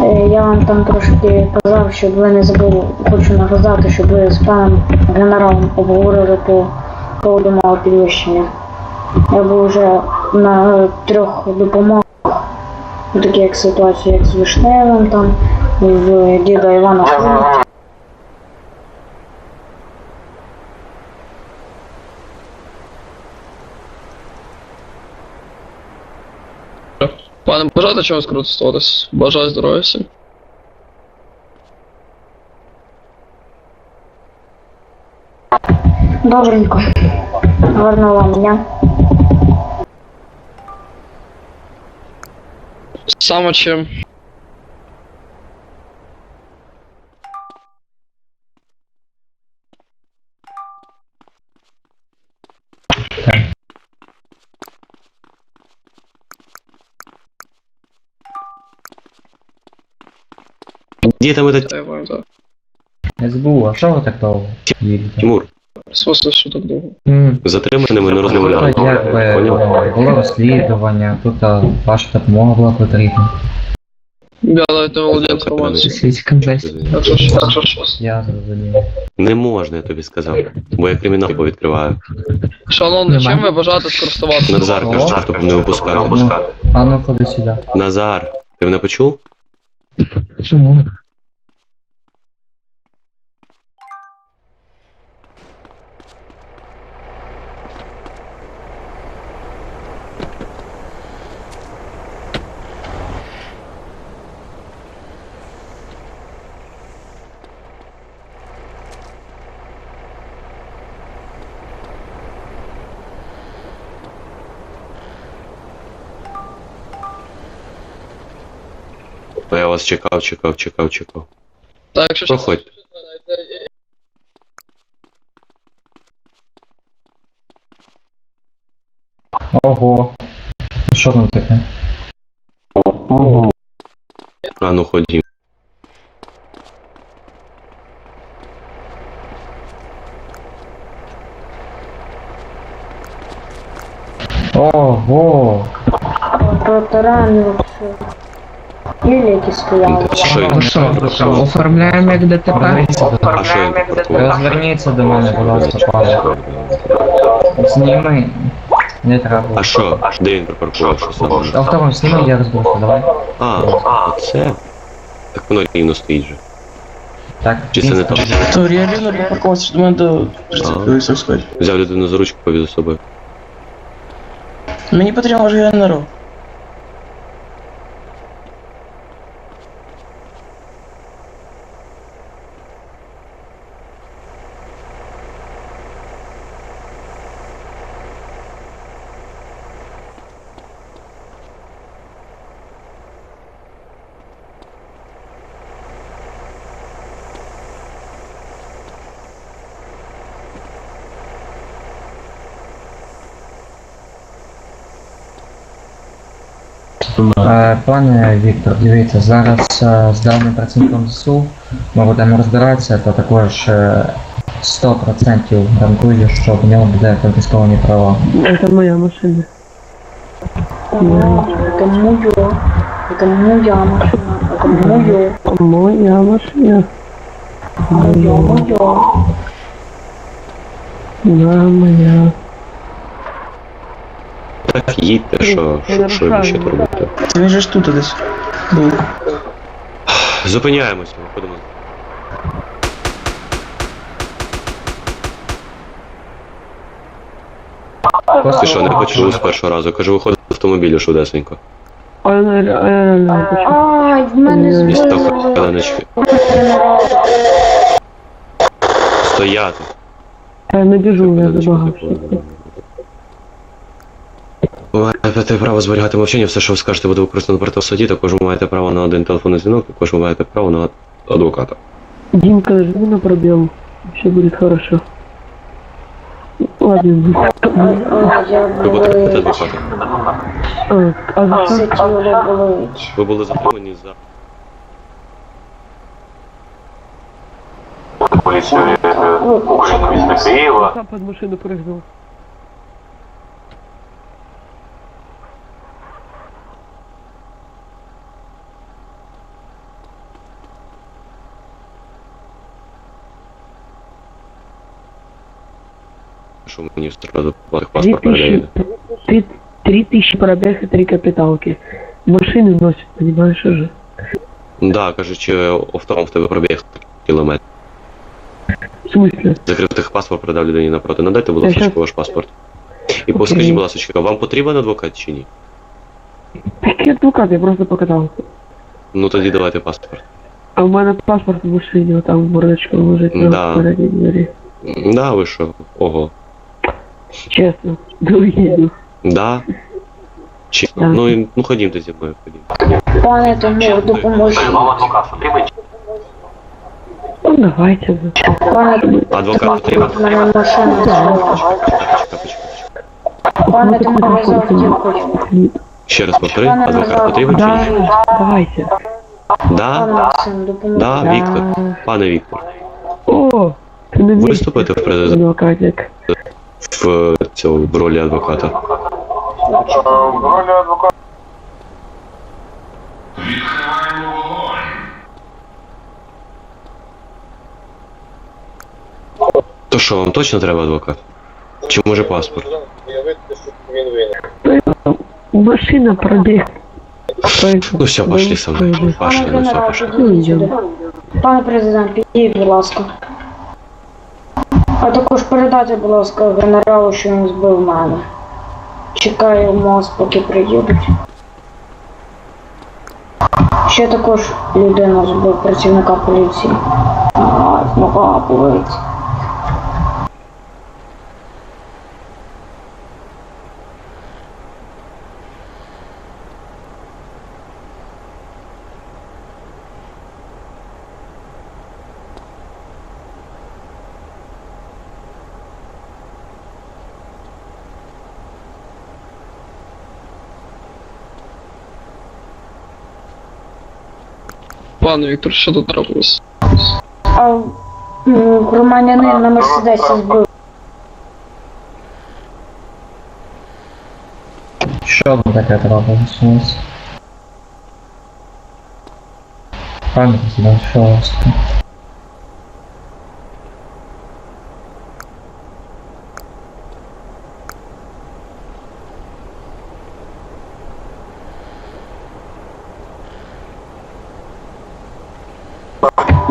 Е, Я вам там трошки казав, щоб ви не забули, хочу нагадати, щоб ви з паном генералом обговорили по поводу мого підвищення. Я був вже на трьох допомогах, таких як ситуація, як з Вишневим, там, в діда Івана Фрунзе. Пане, бажаєте чогось користуватись? Бажаю здоров'я всім. Добренько. Гарного вам дня. Саме чим. Где там этот так. СБУ, а що ви так довго їдете? Тимур? Смисл, що так довго. М, затриманими не розмовляли. Тут якби Поняв? ну, було розслідування, тут а, ваша допомога була потрібна. Я навіть не володію інформацією. Слідським Якщо що, якщо що. Я зрозумів. Не можна, я тобі сказав. Бо я кримінал відкриваю. Шановний, Нема. чим ви бажаєте скористуватися? Назар, кажу, щоб не випускати. Ну, а ну ходи сюди. Назар, ти мене почув? Чому? Бо я вас чекав, чекав, чекав, чекав. Так, якщо що. Проходь. Ого. Що там таке? А ну ходім. Ого! Протиральні які стояли. Я? Ну що, оформляємо як ДТП? А я паркував? Розверніться до мене, будь ласка, пане. Зніми. Не треба. А що? Де він припаркував? Що саме? Автомобіль зніми, я розберуся, давай. А, оце? Так воно рівно стоїть же. Так, Чи це не так? То реально припаркувався до мене до А. Взяв людину за ручку, повів за собою. Мені потрібно вже генерал. Е, Пане Віктор, дивіться, зараз е, з даним працівником ЗСУ ми будемо розбиратися, то також е, 100% гарантую, що в нього буде конфісковані права. Это моя машина. Это моє. Это моя машина. Это моє. Моя машина. Моє, моє. Да, моя. Так їдьте, що, що, що ви ще тут робите? Він же ж тут десь. Був. Зупиняємося, виходимо. Ти що, не почув з першого разу? Кажу, виходь з автомобіля швидесенько. А я а я реально не хочу. Ай, в мене Місто збили. Хеленочки. Стояти. Я не біжу, я забагався. Маєте право зберігати мовчання, все, що ви скажете, буде використано проти в суді, також ви маєте право на один телефонний дзвінок, також ви маєте право на адвоката. Димка, нажми на пробел. Все будет хорошо. Ладно, Ви будете болить. адвоката. а, а за що? Ви були затримані за поліцію Києва. Сам под машину прыгнул. що мені все одно Три паспорт передає. тысячи, три, три тысячи пробег и три капиталки. Машины носят, понимаешь уже? Да, кажучи, офтом в тебе пробіг кілометр. В смысле? Закритих паспорт передав людині напроти. Надайте, будь Я ласка, щас- ваш паспорт. І Окей. поскажіть, будь ласка, вам потрібен адвокат чи ні? Какой адвокат, я просто покатался. Ну тоді давайте паспорт. А у меня паспорт в машине, вот там в бардачку лежит на Да. передней двери. Да, ви що? Ого. Честно. Ну. Да. Чесно. Так. Ну, і- ну ходімте зі мною, ходімте. Пане Тимур, допоможіть. Потрібен? Ну, давайте. же. Пане Тимур, Адвокат потрібен? в мене машина. Почекай, почекай. Пане Тимур, ви так. Ще раз повтори, Пане адвокат Назар, потрібен чи ні? Да, давайте. Да? Максим, допоможіть. Да, Да. Віктор. Пане Віктор. О, ты на месте. Виступите в президент Адвокатик. в цьому в ролі адвоката. То що, вам точно треба адвокат? Чи може паспорт? Машина пробег. Ну все, пошли со мною. Пане Пошли, ну все, генерал, пошли. підійдіть сюди. Пане президент, підійдіть, будь ласка. А також передайте, будь ласка, генералу, що він збив мене. Чекаю моз, поки приїдуть. Ще також людина збив працівника поліції. А, знову болить. Пане Віктор, що тут трапилось? А м, громадянин на Мерседесі збив. Що там таке трапилось у нас? Пане президент, що у вас там?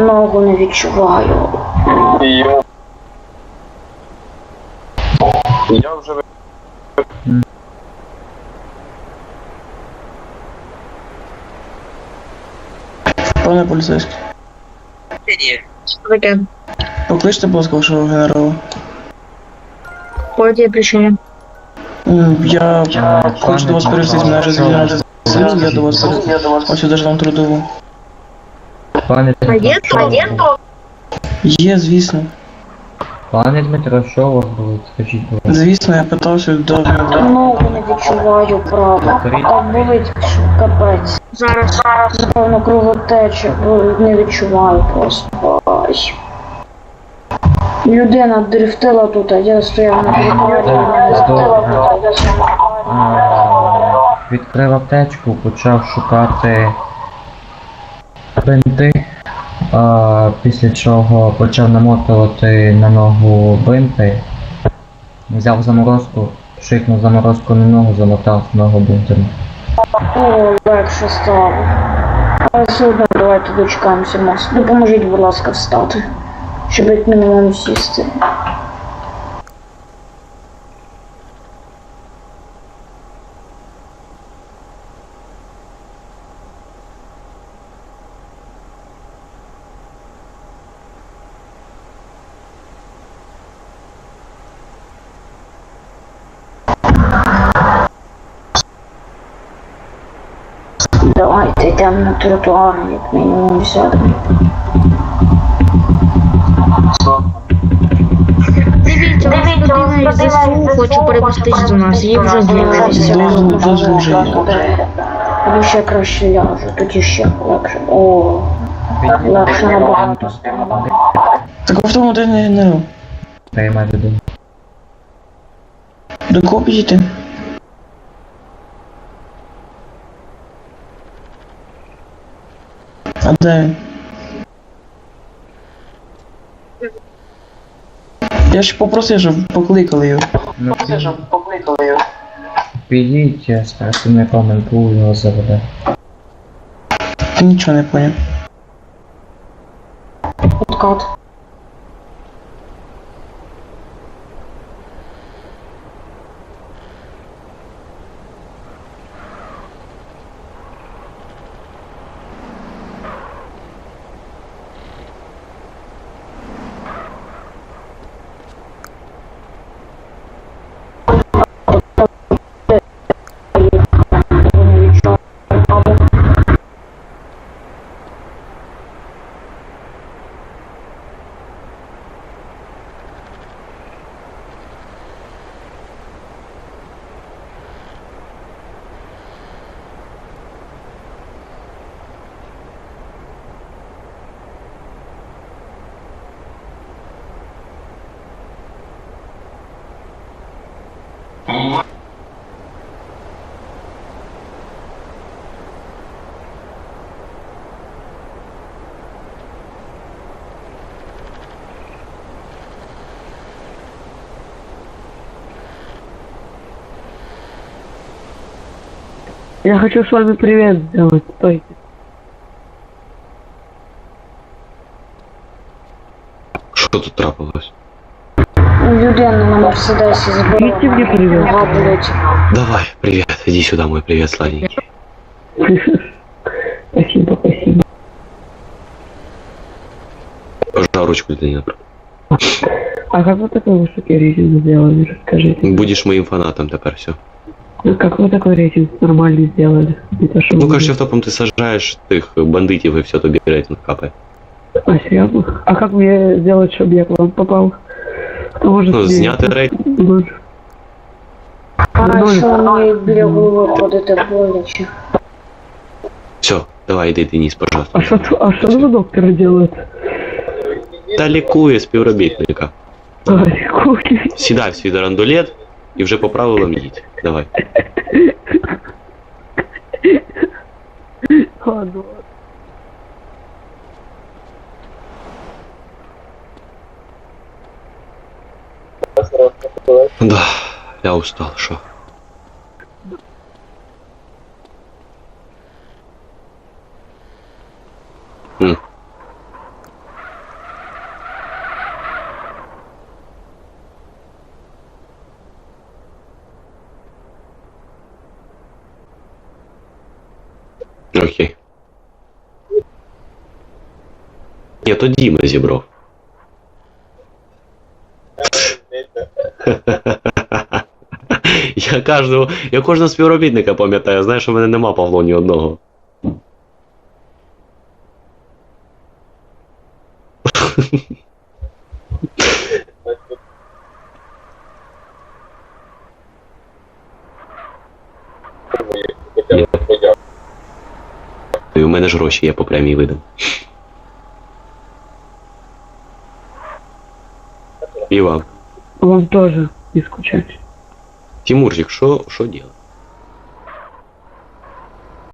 Ногу не відчуваю. Пане поліцейський. Таке. Покличте, будь ласка, вашого генерала. По якій причині? Я хочу до вас пане перевестись, мене вже генерал, звільняють з сил, я до вас ось даже вам трудову. Пане Дмитро, Є, звісно. пане Дмитро, що у вас було? Скажіть, будь ласка. Звісно, я питався до Ногу не відчуваю, правда. А болить що капець. Зараз. Напевно, кровотеча, бо не відчуваю просто. Ай. Людина дрифтила тут, а я стояв на тротуарі, вона дрифтила тут, а я стояв. А, Відкрив аптечку, почав шукати бинти, а, після чого почав намотувати на ногу бинти, взяв заморозку, шикнув заморозку на ногу, замотав ногу бинтами. О, легше стало. Але давайте дочекаємося. Допоможіть, будь ласка, встати. Щоб як мінімум сісти. Давайте йдемо на тротуар, як мінімум сядемо. Дивіться, нас людина із ЗСУ до нас, їй вже з'явилися. Дозволу вже є. Ще краще ляжу, тоді ще легше. О, легше набагато. Так в тому день генерал. Приймай людину. До кого підійти? Він? Я ж попросив, щоб покликали його. Ну, підіть я з не коментую його заведе. Нічого не поняв. Откат. Я хочу с вами привет сделать. Стойте. Що тут трапилось? Людина на Мерседесі Скажите мне збила. привет. Гадують. Давай, привет, иди сюда, мой привет, сладенький. Спасибо, спасибо. Пожал ручку для меня. А как вы такой высокий рейтинг сделали, расскажите? Будешь моим фанатом теперь все. Ну, как вы такой рейтинг нормальный сделали? Не то, что Ну, вы- короче, автопом ти сажаєш тих бандитів і все тобі рейтинг капає. А, серьезно? А как мне сделать, чтобы я к вам попал? Кто может Ну, мне- зняти рейтинг. Ну, А Ну, що мені біля голови ходити боляче? Все, давай, йди, Денис, пожалуйста. А что, ту- а что два доктора делают? Та лікує співробітника. Ай, хуй. Сідай в свій драндулет і вже по правилам їдь. Давай. устал, що. М. Окей. Ні, то Діма зібрав. Я кожного, я кожного співробітника пам'ятаю, знаєш, у мене нема Павло ні одного. І у мене ж гроші є по премії видам. І вам. Вам тоже не скучать. Тимурчик, якщо що делать?